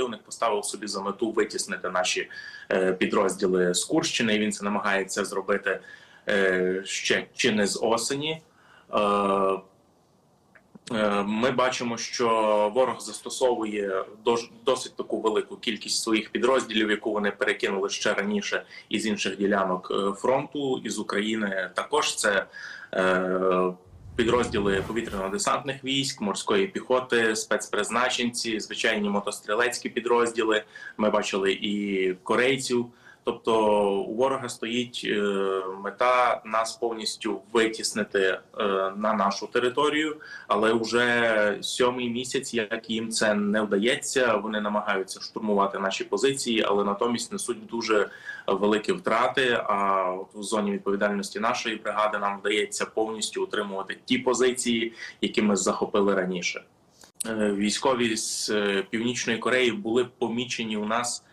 противник поставив собі за мету витіснити наші е, підрозділи з Курщини. І він це намагається зробити е, ще чи не з осені. Е, Ми бачимо, що ворог застосовує досить таку велику кількість своїх підрозділів, яку вони перекинули ще раніше із інших ділянок фронту із України. Також це підрозділи повітряно-десантних військ, морської піхоти, спецпризначенці, звичайні мотострілецькі підрозділи. Ми бачили і корейців. Тобто у ворога стоїть е, мета нас повністю витіснити е, на нашу територію, але вже сьомий місяць, як їм це не вдається, вони намагаються штурмувати наші позиції, але натомість несуть дуже великі втрати. А от в зоні відповідальності нашої бригади нам вдається повністю утримувати ті позиції, які ми захопили раніше. Е, Військові з північної Кореї були помічені у нас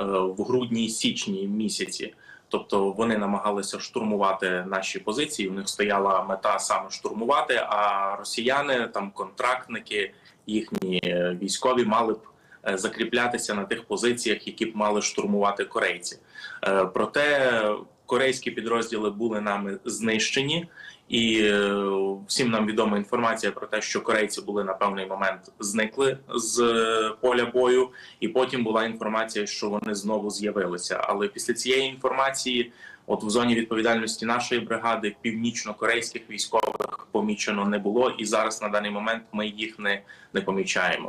в грудні січні місяці. Тобто вони намагалися штурмувати наші позиції. У них стояла мета саме штурмувати. А росіяни, там контрактники, їхні е, військові мали б е, закріплятися на тих позиціях, які б мали штурмувати корейці. Е, Проте корейські підрозділи були нами знищені, і е, всім нам відома інформація про те, що корейці були на певний момент зникли з е, поля бою, і потім була інформація, що вони знову з'явилися. Але після цієї інформації, от в зоні відповідальності нашої бригади, північно-корейських військових помічено не було, і зараз на даний момент ми їх не, не помічаємо.